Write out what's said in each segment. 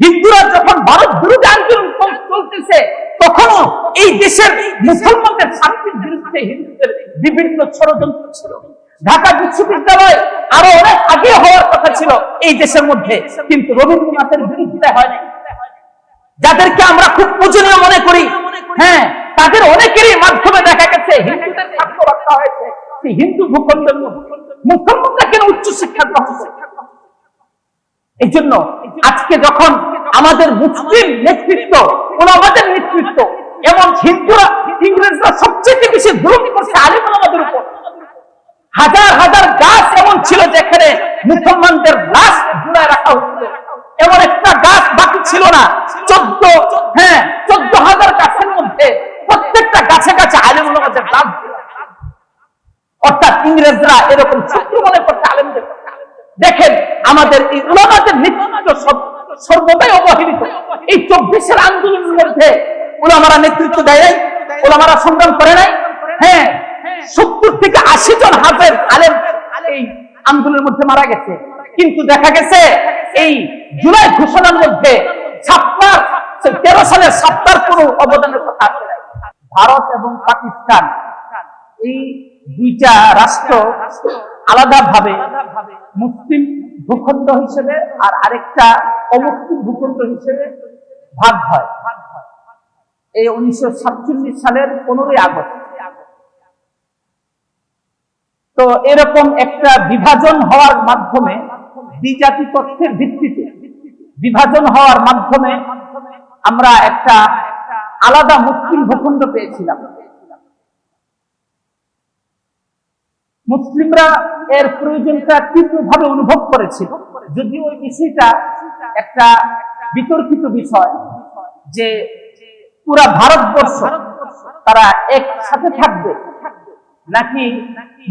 হিন্দুরা যখন ভারত বিরোধী আন্দোলন চলতেছে, তখনও এই দেশের মুসলমানদের শান্তির বিরুদ্ধে হিন্দুদের বিভিন্ন ষড়যন্ত্র ছিল। ঢাকা বিশ্ববিদ্যালয় আরও অনেক আগে হওয়ার কথা ছিল এই দেশের মধ্যে, কিন্তু রবীন্দ্রনাথের বিরুদ্ধে হয়নি। যাদেরকে আমরা খুব পূজনীয় মনে করি হ্যাঁ তাদের অনেকেরই মাধ্যমে দেখা গেছে হিন্দুদের স্বার্থ রাখা হয়েছে। হিন্দু ভূখণ্ডের মুসলমানরা কেন উচ্চ শিক্ষা গ্রহণ করে এই জন্য আজকে যখন আমাদের মুসলিম নেতৃত্ব, ওলামাদের নেতৃত্ব এমন হিন্দুরা, ইংরেজরা সবচেয়ে বেশি জুলুম করছে আলিম আমাদের উপর। হাজার হাজার গাছ এমন ছিল যেখানে মুসলমানদের লাশ জুড়ায় রাখা হচ্ছিল। এমন একটা গাছ বাকি ছিল না। চোদ্দ হ্যাঁ চোদ্দ হাজার গাছের মধ্যে প্রত্যেকটা গাছে গাছে আলিম আমাদের লাশ অর্থাৎ ইংরেজরা এরকম শত্রু মনে করতে আলেমদের দেখেন আমাদের সর্বদাই অবহেলিত। এই চব্বিশের আন্দোলনের মধ্যে উলামারা নেতৃত্ব দেয় নাই, উলামারা সংগ্রাম করে নাই। হ্যাঁ সত্তর থেকে আশি জন হাজার আলেম এই আন্দোলনের মধ্যে মারা গেছে। কিন্তু দেখা গেছে এই জুলাই ঘোষণার মধ্যে ছাপ্পার তেরো সালের ছাপ্পার কোন অবদানের কথা আসে। ভারত এবং পাকিস্তান এই দুইটা রাষ্ট্র আলাদা ভাবে মুসলিম ভূখণ্ড হিসেবে আর আরেকটা অমুসলিম ভূখণ্ড হিসেবে ভাগ হয়। এই উনিশশো সাতচল্লিশ সালের পনেরোই আগস্ট। তো এরকম একটা বিভাজন হওয়ার মাধ্যমে দ্বিজাতি তথ্যের ভিত্তিতে বিভাজন হওয়ার মাধ্যমে আমরা একটা আলাদা মুসলিম ভূখণ্ড পেয়েছিলাম। মুসলিমরা এর প্রয়োজনটা তীব্রভাবে অনুভব করেছিল। যদিও ওই বিষয়টা একটা বিতর্কিত বিষয় যে পুরা ভারতবর্ষ তারা একসাথে থাকবে নাকি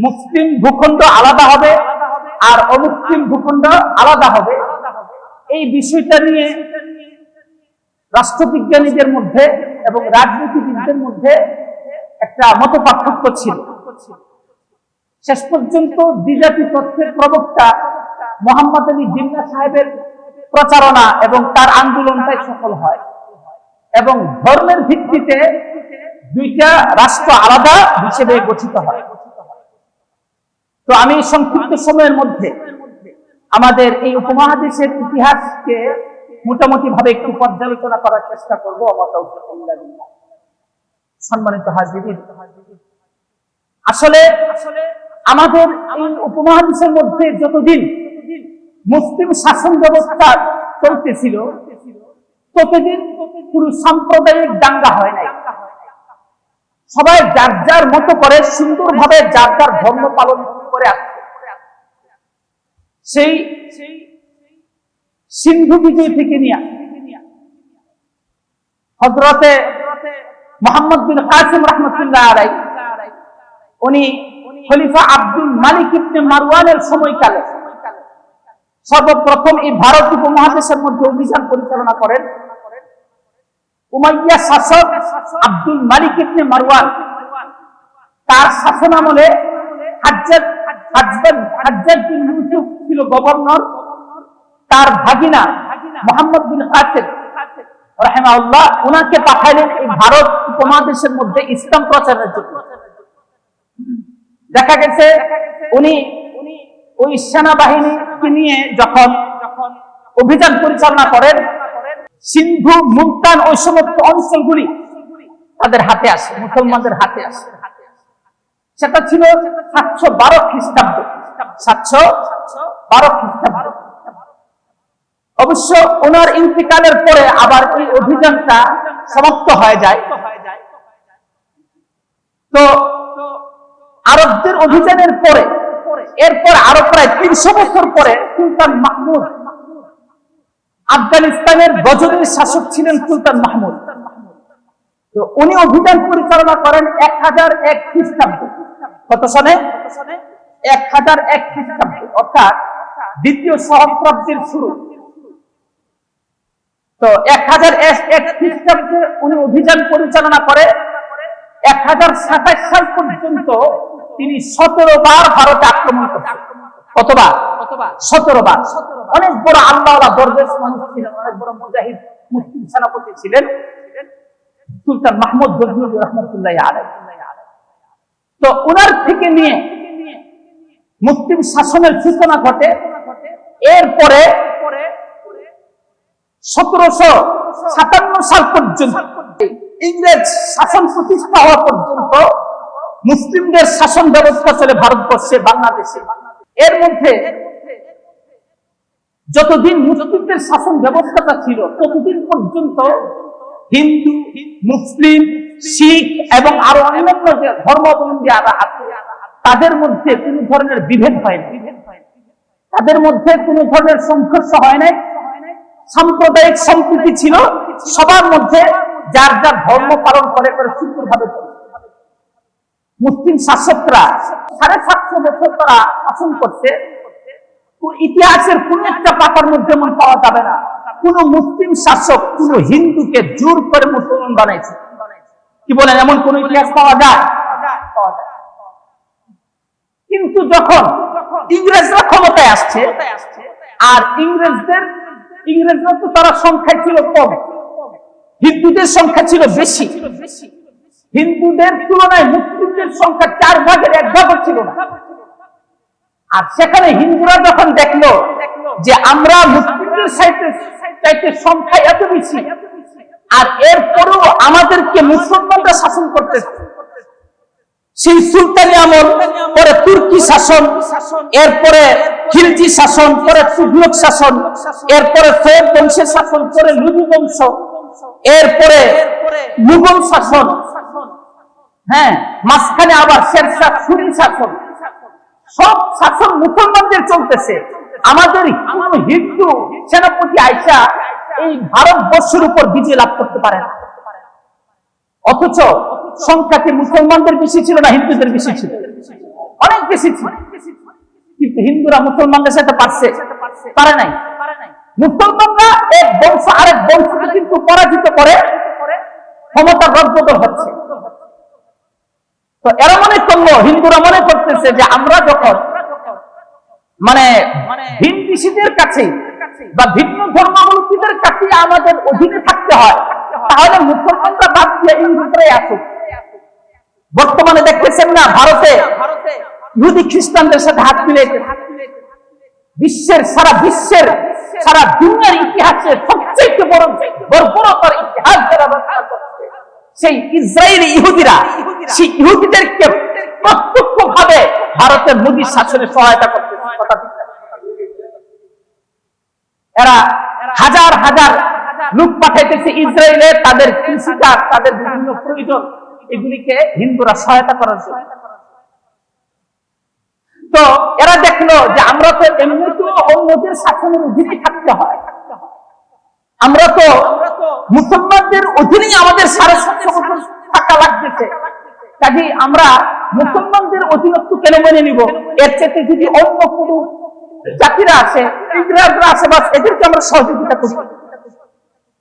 মুসলিম ভূখণ্ড আলাদা হবে আর অমুসলিম ভূখণ্ড আলাদা হবে? এই বিষয়টা নিয়ে রাষ্ট্রবিজ্ঞানীদের মধ্যে এবং রাজনীতিবিদদের মধ্যে একটা মত পার্থক্য ছিল। শেষ পর্যন্ত দ্বিজাতি তথ্যের প্রবক্তা মোহাম্মদ আলী জিন্না সাহেবের প্রচারণা এবং তার আন্দোলনটাই সফল হয়। এবং ধর্মের ভিত্তিতে দুইটা রাষ্ট্র আলাদা হিসেবে গঠিত হয়। তো আমি সংক্ষিপ্ত সময়ের মধ্যে আমাদের এই উপমহাদেশের ইতিহাসকে মোটামুটি ভাবে একটু পর্যালোচনা করার চেষ্টা করব। সম্মানিত হাজির আসলে আমাদের উপমহাদেশের মধ্যে যতদিন মুসলিম শাসন ব্যবস্থা চলতেছিল, ততদিন পুরো সাম্প্রদায়িক দাঙ্গা হয় নাই। সবাই যার যার মতো করে, সুন্দরভাবে যার যার ধর্ম পালন করে সেই সিন্ধু বিজয় থেকে নিয়ে হজরতে মোহাম্মদ বিন কাসিম রহমতুল্লাহ আলাই উনি খলিফা আব্দুল মালিক ইবনে মারওয়ানের সময়কালে সর্বপ্রথম এই ভারত উপমহাদেশের মধ্যে অভিযান পরিচালনা করেন উমাইয়া শাসক আব্দুল মালিক ইবনে মারওয়ান। তার শাসনামলে হাজ্জাজ হাজ্জাজ হাজ্জাজ বিন ইউসুফ ছিল গভর্নর। তার ভাগিনা মোহাম্মদ বিন কাসিম রাহিমাহুল্লাহ, উনাকে পাঠাইলেন এই ভারত উপমহাদেশের মধ্যে ইসলাম প্রচারের জন্য। দেখা গেছে উনি ওই সেনাবাহিনীকে নিয়ে যখন অভিযান পরিচালনা করেন, সিন্ধু মুলতান ওই সমস্ত অঞ্চলগুলি তাদের হাতে আসে, মুসলমানদের হাতে আসে। সেটা ছিল সাতশো বারো খ্রিস্টাব্দ। সাতশো বারো খ্রিস্টাব্দ। অবশ্য ওনার ইন্তিকালের পরে আবার এই অভিযানটা সমাপ্ত হয়ে যায়। তো আরবদের অভিযানের পরে, এরপর আরও প্রায় তিনশো বছর পরে সুলতান মাহমুদ আফগানিস্তানের গজনের শাসক ছিলেন সুলতান মাহমুদ। তো উনি অভিযান পরিচালনা করেন এক হাজার এক খ্রিস্টাব্দে। কত সনে এক হাজার এক খ্রিস্টাব্দে, অর্থাৎ দ্বিতীয় সহস্রাব্দের শুরু। তো এক হাজার এক খ্রিস্টাব্দে উনি অভিযান পরিচালনা করে এক হাজার সাতাশ সাল পর্যন্ত তিনি সতেরো বার ভারতে আক্রমণ করতেন অথবা সতেরো বার। অনেক বড় আল্লাহ দরবেশ মানুষ ছিলেন অনেক বড় মুজাহিদ মুসলিম সেনাপতি ছিলেন। সুলতান মাহমুদ গজনুল রহমতুল্লাহ আলাই তো ওনার থেকে নিয়ে মুসলিম শাসনের সূচনা ঘটে। এরপরে সতেরোশো সাতান্ন সাল পর্যন্ত ইংরেজ শাসন প্রতিষ্ঠা হওয়া পর্যন্ত মুসলিমদের শাসন ব্যবস্থা চলে ভারতবর্ষে, বাংলাদেশে। এর মধ্যে যতদিন মুসলিমদের শাসন ব্যবস্থাটা ছিল, ততদিন পর্যন্ত হিন্দু, মুসলিম, শিখ এবং আরও অন্যান্য যে ধর্মাবলম্বী আরা আছে, তাদের মধ্যে কোন ধরনের বিভেদ হয় তাদের মধ্যে কোন ধরনের সংঘর্ষ হয় নাই। সাম্প্রদায়িক সম্প্রীতি ছিল, সবার মধ্যে যার যার ধর্ম পালন করে করে সুন্দরভাবে চলে। মুসলিম শাসকরা সাড়ে সাতশো বছর তারা শাসন করছে। ইতিহাসের কোন একটা পাতার মধ্যে মনে পাওয়া যাবে না। কোন মুসলিম শাসক, কোন হিন্দুকে জোর করে মুসলমান বানাইছে। কি বলেন, এমন কোন ইতিহাস পাওয়া যায়। কিন্তু যখন ইংরেজরা ক্ষমতায় আসছে, আর ইংরেজদের, ইংরেজরা তো তারা সংখ্যায় ছিল কম। হিন্দুদের সংখ্যা ছিল বেশি। হিন্দুদের তুলনায় মুসলিমদের সংখ্যা চার ভাগের এক ভাগও ছিল না। আর সেখানে হিন্দুরা যখন দেখল যে আমরা মুসলিমদের সাইতে সংখ্যা এত বেশি, আর এরপরেও আমাদেরকে মুসলমানরা শাসন করতে সেই সুলতানি আমল, পরে তুর্কি শাসন, এরপরে খিলজি শাসন, পরে তুঘলক শাসন, এরপরে সৈয়দ বংশের শাসন, পরে লুবু বংশ এরপরে মুঘল শাসন। হ্যাঁ মাঝখানে আবার শেরশাহ সুরি শাসন। সব শাসন মুসলমানদের চলতেছে। আমাদের হিন্দু সেনাপতি আইসা এই ভারতবর্ষের উপর বিজয় লাভ করতে পারে না। অথচ সংখ্যাতে মুসলমানদের বেশি ছিল না হিন্দুদের বেশি ছিল। অনেক বেশি ছিল। কিন্তু হিন্দুরা মুসলমানদের সাথে পারছে। পারে নাই। মুসলমানরা এক বংশ আরেক বংশকে কিন্তু পরাজিত করে ক্ষমতার রদবদল হচ্ছে। তো এরা মনে করল, হিন্দুরা মনে করতেছে যে আমরা যখন মানে হিন্দিসীদের কাছে বা ভিন্ন ধর্মাবলম্বীদের কাছে আমাদের অধীনে থাকতে হয়, তাহলে মুসলমানরা বাদ দিয়ে ইহুদিরাই আসুক। বর্তমানে দেখতেছেন না, ভারতে ইহুদি খ্রিস্টানদের সাথে হাত মিলে বিশ্বের, সারা বিশ্বের সারা দুনিয়ার ইতিহাসে সবচেয়ে বড়, বর্বরতার ইতিহাস যারা সেই ইসরায়েলি ইহুদিরা, সেই ইহুদিদেরকে প্রত্যক্ষ ভাবে ভারতের মোদী শাসনে সহায়তা করতে এরা হাজার হাজার লোক পাঠাইতেছে ইসরায়েলে, তাদের কৃষিকাজ তাদের বিভিন্ন প্রয়োজন, এগুলিকে হিন্দুরা সহায়তা করার জন্য। তো এরা দেখল যে আমরা তো এমনিতেও অন্যদের শাসনের অধীনে থাকতে হয়। আমরা তো মুসলমানদের অধীনেই আমাদের সাড়ে সাতশো বছর থাকা লাগতেছে। কাজে আমরা মুসলমানদের অধীনত্ব কেন মেনে নিব? এর চেয়ে যদি অন্য কোন জাতিরা আছে ইংরেজরা আছে বাস এদেরকে আমরা সহযোগিতা করি।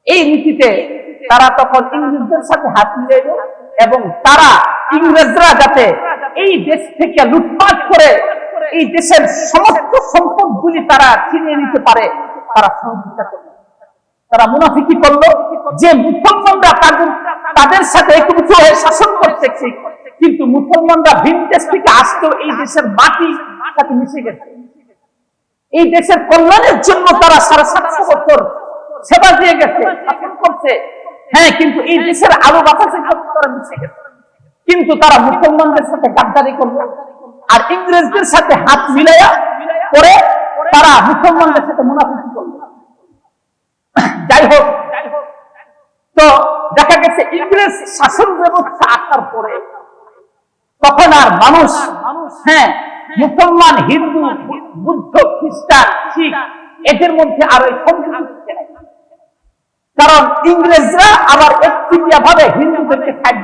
এই নীতিতে তারা তখন ইংরেজদের সাথে হাত মিলাইল এবং তারা ইংরেজরা যাতে এই দেশ থেকে লুটপাট করে এই দেশের সমস্ত সম্পদগুলি তারা ছিনিয়ে নিতে পারে, তারা সহযোগিতা করল তারা মুনাফিকি করল, যে মুসলমানরা তাদের তাদের সাথে একটু হয়ে শাসন করতে কিন্তু মুসলমানরা ভিন দেশ থেকে আসতেও এই দেশের মাটি সাথে মিশে গেছে। এই দেশের কল্যাণের জন্য তারা সাড়ে সাতশো বছর সেবা দিয়ে গেছে, শাসন করছে। হ্যাঁ কিন্তু এই দেশের আলো বাতাসের সাথে তারা মিশে গেছে। কিন্তু তারা মুসলমানদের সাথে গাদ্দারি করল। আর ইংরেজদের সাথে হাত মিলাইয়া করে তারা মুসলমানদের সাথে মুনাফিকি করল। যাই হোক, তো দেখা গেছে ইংরেজ শাসন ব্যবস্থা আসার পরে তখন আর মানুষ হ্যাঁ মুসলমান, হিন্দু, বুদ্ধ, খ্রিস্টান, শিখ, এদের মধ্যে আর ওই কারণ ইংরেজরা আবার একচেটিয়া হিন্দুদেরকে সাইড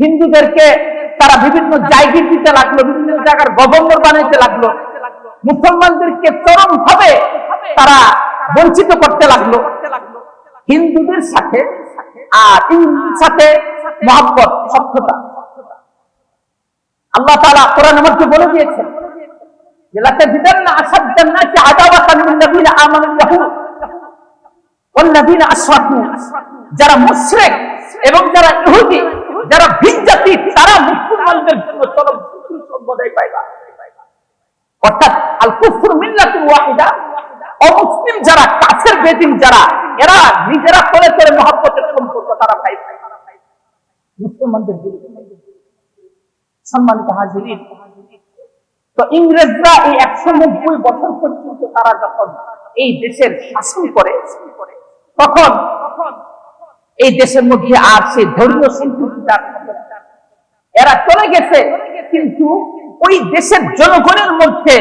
হিন্দুদেরকে তারা বিভিন্ন জায়গা দিতে লাগলো বিভিন্ন জায়গার গভর্নর বানাইতে লাগলো মুসলমানদেরকে চরম ভাবে তারা বঞ্চিত করতে লাগলো হিন্দুদের সাথে আর ইংরেজদের সাথে মহাব্বত সভ্যতা আল্লাহ তাআলা কোরআন মধ্যে বলে দিয়েছেন لتجدن أشد الناس عداوة للذين آمنوا اليهود والذين أشركوا যারা মুশরিক এবং যারা ইহুদি যারা ভিনজাতি তারা মুসলমানদের জন্য চরম সম্প্রদায় পাইবা অর্থাৎ আল কুফর মিল্লাতুল ওয়াহিদা। অমুসলিম যারা বেদিন যারা, এরা নিজেরা করে করে সম্পর্ক তারা মুসলমানদের সম্মানিত হাজিরিন, তো ইংরেজরা এই একশো নব্বই বছর পর্যন্ত তারা যখন এই দেশের শাসন করে, তখন এই দেশের মধ্যে আর সে ধর্মীয় সম্প্রীতিটা এরা চলে গেছে, কিন্তু ওই দেশের জনগণের মধ্যে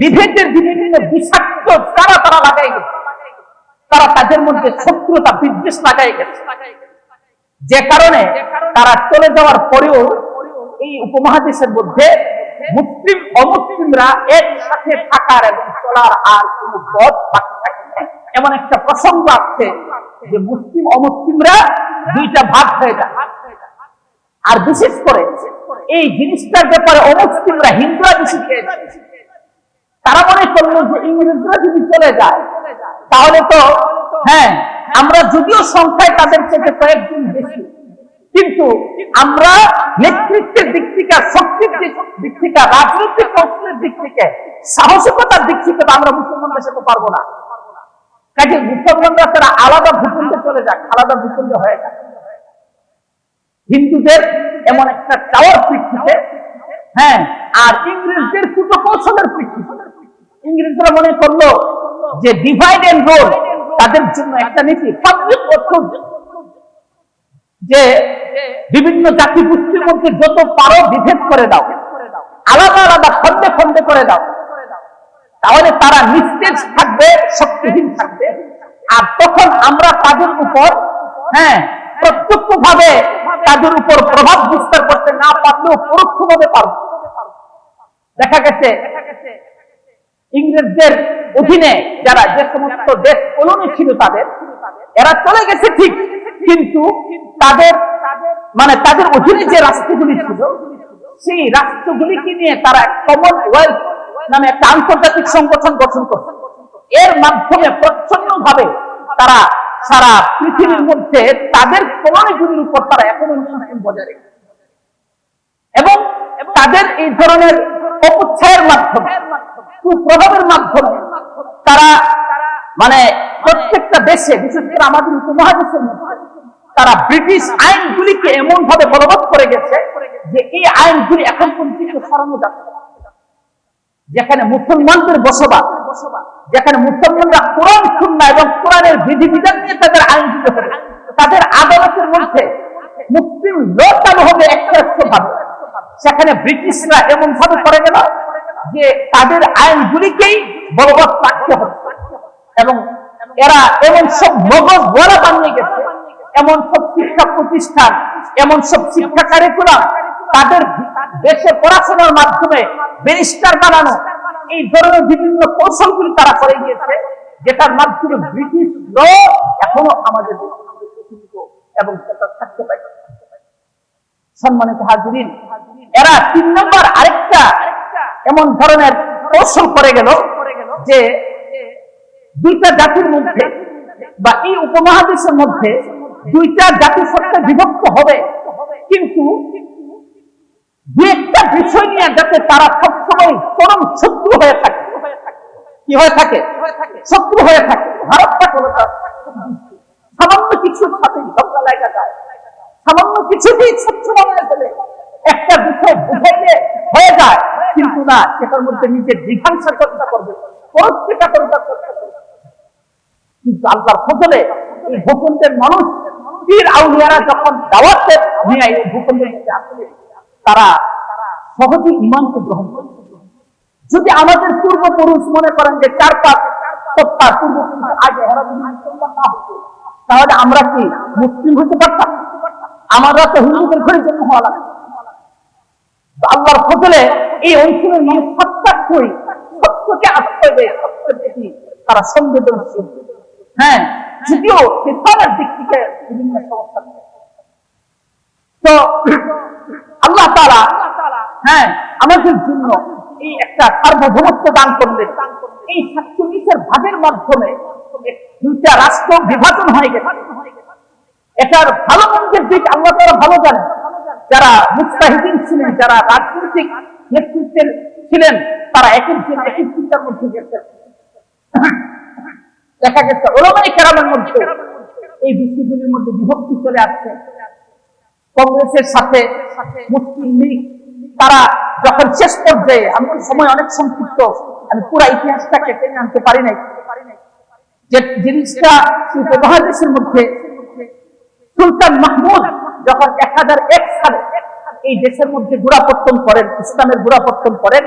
বিভেদের বিভিন্ন বিষাক্ত তারা তারা লাগাই গেছে। তারা তাদের মধ্যে শত্রুতা, বিদ্বেষ লাগাই গেছে। যে কারণে তারা চলে যাওয়ার পরেও এই উপমহাদেশের মধ্যে মুসলিম, অমুসলিমরা একসাথে থাকার এবং চলার আর কোন পথ বাকি থাকে এমন একটা প্রসঙ্গ আছে যে মুসলিম অমুসলিমরা দুইটা ভাগ হয়ে যায়। আর বিশেষ করে এই জিনিসটার ব্যাপারে অমুসলিমরা হিন্দুরা বেশি খেয়েছে তারা মনে করল যে ইংরেজরা যদি চলে যায়, তাহলে তো হ্যাঁ আমরা যদিও সংখ্যায় তাদের থেকে কয়েকদিন বেশি, কিন্তু আমরা নেতৃত্বের দিক থেকে, শক্তির দিক- থেকে, রাজনৈতিক কৌশলের দিক থেকে, সাহসিকতার দিক থেকে আমরা মুসলমানদের সাথে পারব না। কাজে মুসলমানরা তারা আলাদা ভূখণ্ডে চলে যাক, আলাদা ভূখণ্ডে হয়ে যাক। হিন্দুদের এমন একটা টাওয়ার প্রেক্ষিতে হ্যাঁ আর ইংরেজদের কুটো কৌশলের প্রেক্ষিতে ইংরেজরা মনে করল যে ডিভাইড এন্ড রোল তাদের জন্য একটা নীতি পাবলিক যে বিভিন্ন জাতি গোষ্ঠীর মধ্যে যত পারো বিভেদ করে দাও, আলাদা আলাদা খন্ডে খন্ডে করে দাও। তাহলে তারা নিস্তেজ থাকবে, শক্তিহীন থাকবে। আর তখন আমরা তাদের উপর হ্যাঁ প্রত্যক্ষ ভাবে তাদের উপর প্রভাব বিস্তার করতে না পারলেও পরোক্ষ ভাবে পারব। দেখা গেছে, ইংরেজদের অধীনে যারা যে সমস্ত দেশ কলোনি ছিল তাদের, এরা চলে গেছে ঠিক, কিন্তু তাদের মানে তাদের অধীনে যে রাষ্ট্রগুলি ছিল, সেই রাষ্ট্রগুলিকে নিয়ে তারা কমনওয়েলথ নামে একটা আন্তর্জাতিক সংগঠন গঠন করছে এর মাধ্যমে প্রচ্ছন্ন ভাবে তারা সারা পৃথিবীর মধ্যে তাদের কলোনিগুলির উপর তারা এখনও নিয়ন্ত্রণ বজায় রেখেছে এবং তাদের এই ধরনের অপচ্ছায়ের মাধ্যমে, কুপ্রভাবের মাধ্যমে তারা মানে প্রত্যেকটা দেশে, বিশেষ করে আমাদের উপমহাদেশের মধ্যে, তারা ব্রিটিশ আইনগুলিকে এমন ভাবে বলবৎ করে গেছে যে এই আইনগুলি এখন পর্যন্ত সরানো যাচ্ছে। যেখানে মুসলমানদের বসবাস, যেখানে মুসলমানরা কোরআন শুননা এবং কোরআনের বিধিবিধান নিয়ে তাদের আইনগুলো হবে তাদের আদালতের মধ্যে মুসলিম ল চালু হবে একশো একশো ভাবে সেখানে ব্রিটিশরা এমন ভাবে করে গেল যে তাদের আইনগুলিকেই বলবৎ রাখতে হচ্ছে এবং এরা এমন সব মগজ বড় বানিয়ে গেছে, এমন সব শিক্ষা প্রতিষ্ঠান, এমন সব শিক্ষা কারিকুলাম তাদের দেশে পড়াশোনার মাধ্যমে ব্যারিস্টার বানানো এই ধরনের বিভিন্ন কৌশলগুলি তারা করে গিয়েছে, যেটার মাধ্যমে ব্রিটিশ ল এখনও আমাদের এবং থাকতে পারে। সম্মানিত হাজিরিন, এরা তিন নম্বর আরেকটা এমন ধরনের কৌশল করে গেল যে দুইটা জাতির মধ্যে বা এই উপমহাদেশের মধ্যে দুইটা জাতি সত্তা বিভক্ত হবে। কিন্তু দু একটা বিষয় নিয়ে যাতে তারা সবসময় চরম শত্রু হয়ে থাকে। কি হয়ে থাকে? শত্রু হয়ে থাকে। ভারতটা কোনো তার সামান্য কিছুর সাথে ঝগড়া লাগা যায়। সামান্য কিছুতেই শত্রু বানায় ফেলে। একটা বিষয় বুঝাইলে হয়ে যায়, কিন্তু না, সেটার মধ্যে নিজের জিঘাংসা চর্চা করবে। পরস্পরিকা চর্চা করবে। কিন্তু আল্লাহর ফজলে এই ভূখণ্ডের মানুষ, পীর আউলিয়ারা যখন দাওয়াত নিয়ে এই ভূখণ্ডের মধ্যে আসলে তারা সহজে ইমানকে গ্রহণ করে যদি আমাদের পূর্বপুরুষ মনে করেন যে চার পাঁচ সপ্তাহ পূর্বপুরুষ আগে তাহলে আমরা কি মুসলিম হতে পারতাম? আমরা তো হিন্দুদের ঘরে জন্ম হওয়া লাগে আল্লাহর ফজলে এই অঞ্চলের মানুষ সত্যাক্ষই সত্যকে আশ্রয় দেয় তারা সংবেদনশীল। হ্যাঁ যদিও ইসলামের দিক থেকে বিভিন্ন সমস্যা। তো, আল্লাহ তারা হ্যাঁ আমাদের জন্য এই একটা সার্বভৌমত্ব দান করলেন। এই সাতচল্লিশের ভাগের মাধ্যমে দুইটা রাষ্ট্র বিভাজন হয়ে গেছে। এটার ভালো মন্দের দিক আল্লাহ তারা ভালো জানেন। যারা মুস্তাহিদিন ছিলেন, যারা রাজনৈতিক নেতৃত্বের ছিলেন, তারা একের দিন একের চিন্তার মধ্যে গেছেন দেখা গেছে ওরমাই কেরামের মধ্যে এই বিষয়গুলির মধ্যে বিভক্তি চলে আসছে। কংগ্রেসের সাথে মুসলিম লীগ তারা যখন শেষ পর্যায়ে, আমি সময় অনেক সংক্ষিপ্ত, আমি পুরো ইতিহাসটাকে টেনে আনতে পারি নাই। যে জিনিসটা উপমহাদেশের মধ্যে, সুলতান মাহমুদ যখন এক হাজার এক সালে এই দেশের মধ্যে গোড়াপত্তন করেন, ইসলামের গোড়াপত্তন করেন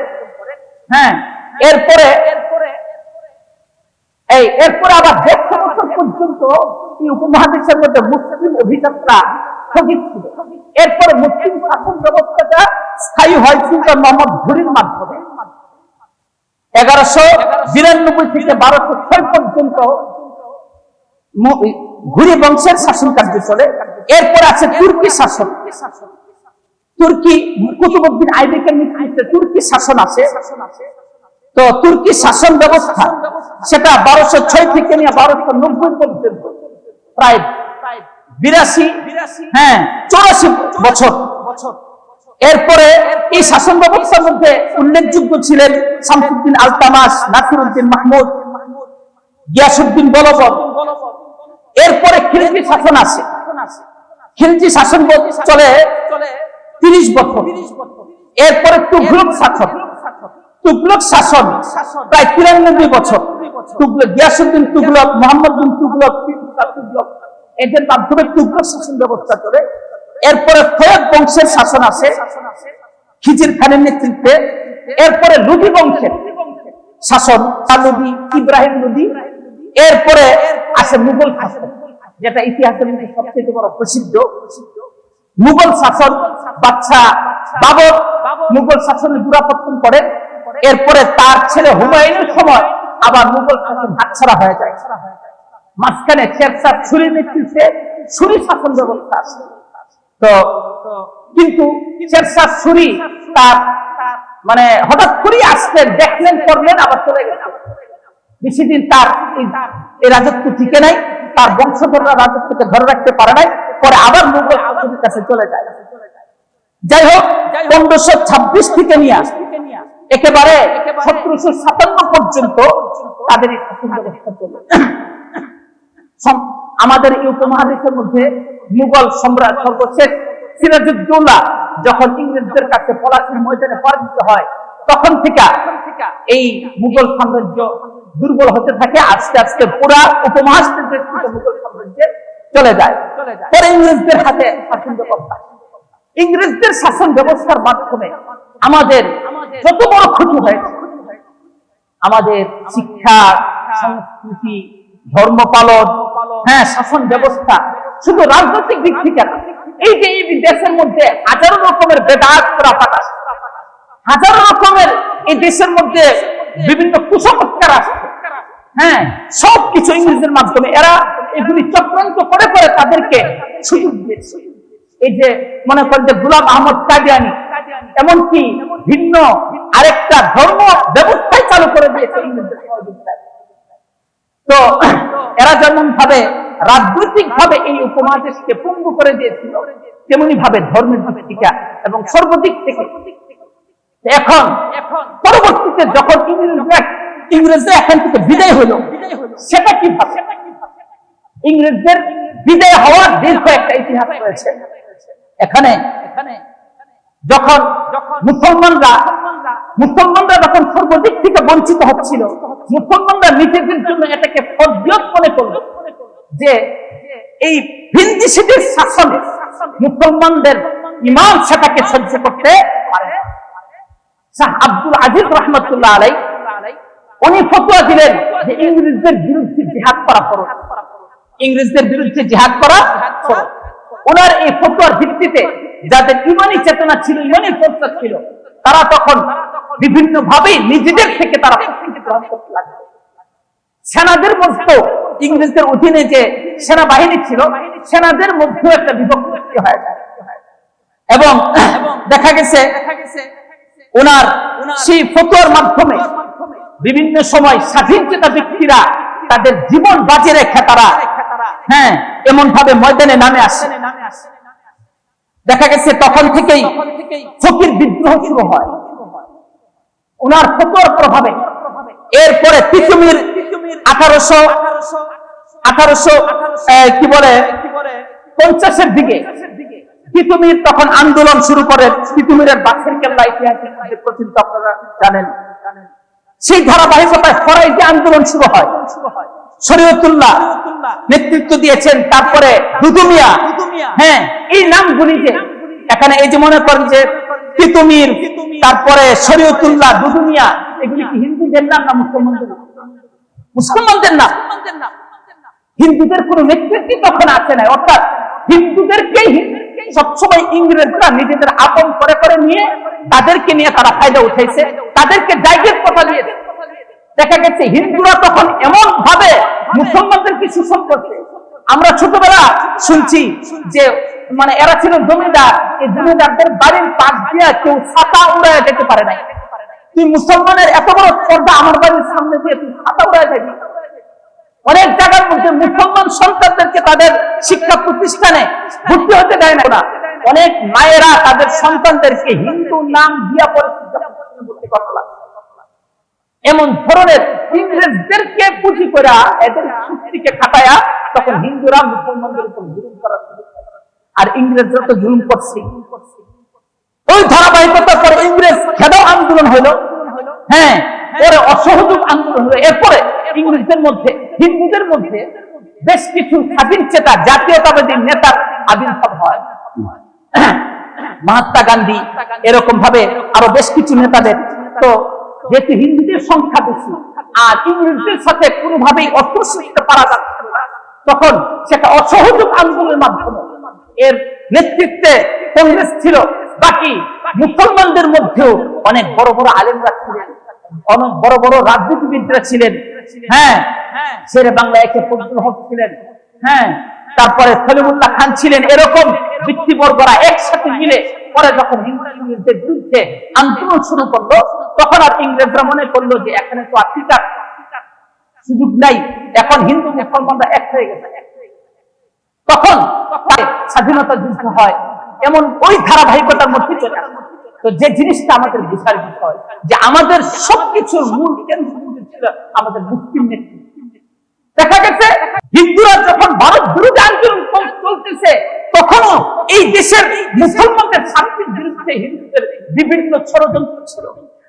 হ্যাঁ এরপরে, এই, এরপরে আবার দেড়শো বছর পর্যন্ত এই উপমহাদেশের মধ্যে মুসলিম অভিযাত্রা স্থগিত ছিল। এরপরে মুসলিম শাসন ব্যবস্থাটা স্থায়ী হয় সুলতান মোহাম্মদ ঘুরির মাধ্যমে। এগারোশো বিরানব্বই থেকে বারোশো ছয় পর্যন্ত ঘুরি বংশের শাসন কার্য চলে। এরপর আছে তুর্কি শাসন। তুর্কি কুতুবুদ্দিন আইবেকের নেতৃত্বে তুর্কি শাসন আছে। তো তুর্কি শাসন ব্যবস্থা, সেটা বারোশো ছয় থেকে নিয়ে বারোশো নব্বই পর্যন্ত। প্রায় বিরাশি হ্যাঁ চৌরাশি বছর। এরপরে এই শাসন ব্যবস্থার মধ্যে উল্লেখযোগ্য ছিলেন শামসুদ্দিন আলতামাস নাসিরুদ্দিন মাহমুদ গিয়াসুদ্দিন বলবৎ। এরপরে খিলজি শাসন আসে খিলজি শাসন চলে তিরিশ বছর। এরপরে তুঘলক শাসন। তুগলক শাসন প্রায় তিরানব্বই বছর। তুগলক গিয়াসুদ্দিন তুগলক মোহাম্মদ বিন তুগলক তুগলক এদের মাধ্যমে তুগলক শাসন ব্যবস্থা চলে এরপরে ফয়েদ বংশের শাসন আসে খিজির খানের নেতৃত্বে, এরপরে লুদি বংশের শাসন তালুদি ইব্রাহিম লুদি, এরপরে আসে মুঘল শাসন, যেটা ইতিহাসের মধ্যে সবচেয়ে বড় প্রসিদ্ধ। মুঘল শাসন বাচ্চা বাবর মুঘল শাসনের দুরাপত্তন করেন এরপরে তার ছেলে হুমায়ুনের সময় আবার মুঘল শাসন হাতছাড়া হয়ে যায়। মাঝখানে শেরশাহ ছুরির নেতৃত্বে ছুরি শাসন ব্যবস্থা আছে। তো, কিন্তু শেরশাহ ছুরি তার মানে হঠাৎ করে আসলেন, দেখলেন, করলেন, আবার চলে গেলেন বেশি দিন তার এই- রাজত্ব টিকে নাই, তার বংশধররা রাজত্বকে ধরে রাখতে পারে নাই, পরে আবার মুঘল শাসনের কাছে চলে যায়। যাই হোক, পনেরোশো ছাব্বিশ থেকে নিয়ে আস, একেবারে সতেরোশো সাতান্ন পর্যন্ত তাদের এই শাসন ব্যবস্থা চলে। আমাদের এই উপমহাদেশের মধ্যে মুঘল সম্রাট সর্বশেষ সিরাজুদ্দৌলা যখন ইংরেজদের কাছে পলাশির ময়দানে পরাজিত হয়, তখন থেকে এই মুঘল সাম্রাজ্য দুর্বল হতে থাকে, আস্তে আস্তে পুরা উপমহাদেশের মুঘল সাম্রাজ্যে চলে যায়। পরে ইংরেজদের হাতে শাসন ব্যবস্থা। ইংরেজদের শাসন ব্যবস্থার মাধ্যমে আমাদের যত বড় ক্ষতি হয়েছে, আমাদের শিক্ষা, সংস্কৃতি, ধর্ম পালন হ্যাঁ শাসন ব্যবস্থা। শুধু রাজনৈতিক দিক থেকে না এই যে এই দেশের মধ্যে হাজারো রকমের বেদাত পাতা হাজারো রকমের এই দেশের মধ্যে বিভিন্ন কুসংস্কার আসছে। হ্যাঁ সব কিছু ইংরেজদের মাধ্যমে। এরা এগুলি চক্রান্ত করে করে তাদেরকে সুযোগ দিয়েছে। এই যে মনে করেন যে গুলাম আহমদ কাদিয়ানি এমনকি ভিন্ন আরেকটা ধর্ম ব্যবস্থায় চালু করে দিয়েছে ইংরেজদের সহযোগিতায়। তো এরা যেমন ভাবে রাজনৈতিক ভাবে এই উপমহাদেশকে পঙ্গু করে দিয়েছিল তেমনি ভাবে ধর্মের থেকে এবং সর্বদিক থেকে। এখন পরবর্তীতে যখন ইংরেজরা ইংরেজরা এখান থেকে বিদায় হলো, সেটা কি ভাবে ইংরেজদের বিদায় হওয়ার দীর্ঘ একটা ইতিহাস রয়েছে। এখানে যখন মুসলমানরা মুসলমানরা যখন সর্বদিক থেকে বঞ্চিত হচ্ছিল, মুসলমানরা নিজেদের জন্য এটাকে ফরজিয়ত মনে করল যে এই ভিন্দিসিদের শাসন মুসলমানদের ইমান সেটাকে সহ্য করতে পারে আব্দুল আজিজ রহমতুল্লাহ আলাই উনি ফতোয়া দিলেন যে ইংরেজদের বিরুদ্ধে জিহাদ করা ফরজ। ইংরেজদের বিরুদ্ধে জিহাদ করা ওনার এই ফতোয়ার ভিত্তিতে যাদের ইমানি চেতনা ছিল, ইমানি প্রস্তাব ছিল তারা তখন বিভিন্ন ভাবে নিজেদের থেকে তারা গ্রহণ করতে লাগল সেনাদের মধ্যেও ইংরেজদের অধীনে যে সেনাবাহিনী ছিল, সেনাদের মধ্যেও একটা বিভক্তি হয়ে যায়। এবং দেখা গেছে ওনার সেই ফতোয়ার মাধ্যমে বিভিন্ন সময় স্বাধীন চেতা ব্যক্তিরা তাদের জীবন বাজি রেখে তারা হ্যাঁ এমন ভাবে ময়দানে নামে আসে। দেখা গেছে তখন থেকেই ফকির বিদ্রোহ শুরু হয়। ওনার ফতোয়ার প্রভাবে। এরপরে তিতুমির আঠারোশো আঠারোশো কি বলে, পঞ্চাশের দিকে তিতুমির তখন আন্দোলন শুরু করেন তিতুমিরের বাক্সের কেল্লা ইতিহাসের মধ্যে আপনারা জানেন। সেই ধারাবাহিকতায় ফরাইজি আন্দোলন শুরু হয়। শরীয়তুল্লাহ নেতৃত্ব দিয়েছেন তারপরে দুদুমিয়া। হ্যাঁ এই নামগুলি যে এখানে এই যে মনে করেন যে তিতুমির তারপরে শরীয়তুল্লাহ দুদুমিয়া। এগুলি কি হিন্দুদের নাম না মুসলমানদের নাম? মুসলমানদের নাম। হিন্দুদের কোন নেতৃত্ব তখন আছে না অর্থাৎ হিন্দুদেরকেই সবসময় ইংরেজরা নিজেদের আপন করে করে নিয়ে তাদেরকে নিয়ে তারা ফায়দা উঠেছে তাদেরকে জায়গার কথা দিয়েছে। দেখা গেছে হিন্দুরা তখন এমন ভাবে মুসলমানদেরকে শোষণ করছে? আমরা ছোটবেলা শুনছি যে মানে এরা ছিল জমিদার। এই জমিদারদের বাড়ির পাশ দিয়ে কেউ ছাতা উড়ায় যেতে পারে নাই। তুই মুসলমানের এত বড় পর্দা আমার বাড়ির সামনে দিয়ে তুই ছাতা উড়ায় যাবি? অনেক জায়গার মধ্যে মুসলমান সন্তানদেরকে তাদের শিক্ষা প্রতিষ্ঠানে ভর্তি হতে দেয় না অনেক মায়েরা তাদের সন্তানদেরকে হিন্দু নাম দিয়া পরে ভর্তি করতে লাগে। এমন ধরনের ইংরেজদেরকে পুঁজি করা এদের শক্তিকে খাটায়া তখন হিন্দুরা মুসলমানদের উপর জুলুম করা আর ইংরেজরা তো জুলুম করছে। ওই ধারাবাহিকতার পরে ইংরেজ খেদাও আন্দোলন হলো হ্যাঁ পরে অসহযোগ আন্দোলন হলো এরপরে ইংরেজদের মধ্যে, হিন্দুদের মধ্যে বেশ কিছু স্বাধীন চেতা, জাতীয়তাবাদী নেতার আবির্ভাব হয়। মহাত্মা গান্ধী এরকম ভাবে আরও বেশ কিছু নেতাদের তো যেহেতু হিন্দুদের সংখ্যা বেশি, আর ইংরেজদের সাথে কোনোভাবেই অস্ত্র শিখতে পারা যাচ্ছে না। তখন সেটা অসহযোগ আন্দোলনের মাধ্যমে এর নেতৃত্বে কংগ্রেস ছিল, বাকি মুসলমানদের মধ্যেও অনেক বড় বড় আলেমরা ছিলেন, অনেক বড় বড় রাজনীতিবিদরা ছিলেন। হ্যাঁ শেরে বাংলা একে ফজলুল হক ছিলেন। হ্যাঁ তারপরে সলিমুল্লাহ খান ছিলেন এরকম ব্যক্তিবর্গরা একসাথে মিলে পরে যখন হিন্দু বিরুদ্ধে আন্দোলন শুরু করল তখন আর ইংরেজরা মনে করল যে এখানে তো আর টিকার সুযোগ নাই। এখন হিন্দু, মুসলমানরা এক হয়ে গেছে। তখন স্বাধীনতা যুদ্ধ হয়। এমন ওই ধারাবাহিকতার মধ্যে চলে আসে। তো যে জিনিসটা আমাদের বোঝার বিষয় যে আমাদের সবকিছুর মূল কেন্দ্রবিন্দু ছিল আমাদের মুসলিম নেতৃত্ব দেখা গেছে, হিন্দুরা যখন ভারত বিরোধী আন্দোলন চলতেছে, তখনও এই দেশের মুসলমানদের শান্তির বিরুদ্ধে হিন্দুদের বিভিন্ন ষড়যন্ত্র ছিল।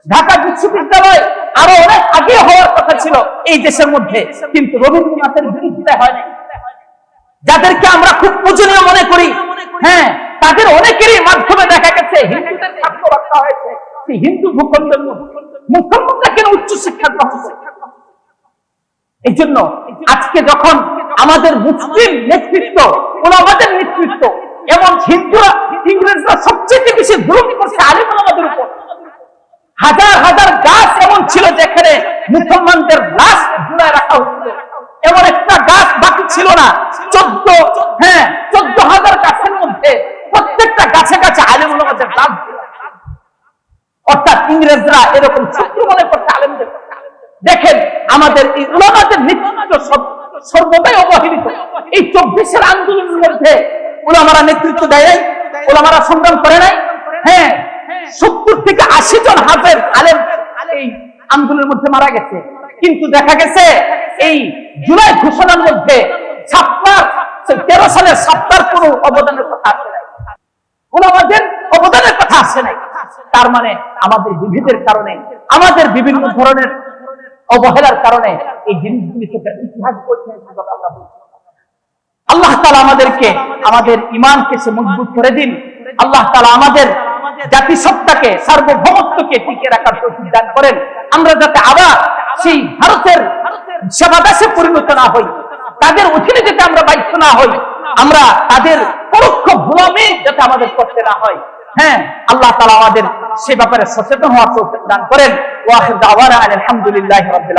ঢাকা বিশ্ববিদ্যালয় আরও অনেক আগে হওয়ার কথা ছিল এই দেশের মধ্যে, কিন্তু রবীন্দ্রনাথের বিরুদ্ধে হয় নাই যাদেরকে আমরা খুব পূজনীয় মনে করি হ্যাঁ তাদের অনেকেরই মাধ্যমে দেখা গেছে হিন্দুদের স্বার্থ রক্ষা হয়েছে। হিন্দু ভূখণ্ডের মুসলমানরা কেন উচ্চ শিক্ষা গ্রহণ এই জন্য আজকে যখন আমাদের মুসলিম নেতৃত্ব কোন আমাদের নেতৃত্ব, এমন হিন্দুরা, ইংরেজরা সবচেয়ে বেশি জুলুম করছে, আলিম আমাদের উপর। হাজার হাজার গাছ এমন ছিল যেখানে মুসলমানদের লাশ জুড়ায় রাখা হচ্ছিল এমন একটা গাছ বাকি ছিল না। চোদ্দ হ্যাঁ চোদ্দ হাজার গাছের মধ্যে প্রত্যেকটা গাছে গাছে আলিম আমাদের লাশ অর্থাৎ ইংরেজরা এরকম শত্রু মনে করতে আলেমদের দেখেন, আমাদের এই উলামাদের নেতৃত্ব সর্বদাই অবহেলিত। এই চব্বিশের আন্দোলনের মধ্যে উলামারা নেতৃত্ব দেয় নাই, উলামারা সংগ্রাম করে নাই। হ্যাঁ সত্তর থেকে আশি জন হাজার আলেম এই আন্দোলনের মধ্যে মারা গেছে। কিন্তু দেখা গেছে এই জুলাই ঘোষণার মধ্যে ছাপ্পার তেরো সালের সাপ্তার কোন অবদানের কথা আসে নাই। ওলামাদের অবদানের কথা আসে নাই। তার মানে আমাদের বিভেদের কারণে, আমাদের বিভিন্ন ধরনের অবহেলার কারণে এই জিনিসগুলি ইতিহাস। আল্লাহ তালা আমাদেরকে, আমাদের ইমানকে সে মজবুত করে দিন। আল্লাহ তালা আমাদের জাতিসত্তাকে সার্বভৌমত্বকে টিকে রাখার তৌফিক দান করেন, আমরা যাতে আবার সেই ভারতের সেবাদাসে পরিণত না হই, তাদের অধীনে যাতে আমরা বাধ্য না হই, আমরা তাদের পরোক্ষ গোলামে যাতে আমাদের করতে না হয়। হ্যাঁ আল্লাহ তালা আমাদের সে ব্যাপারে সচেতন হওয়ার দান করেন। ওয়াহিদ আলহামদুলিল্লাহ রাব্বিল আলামিন।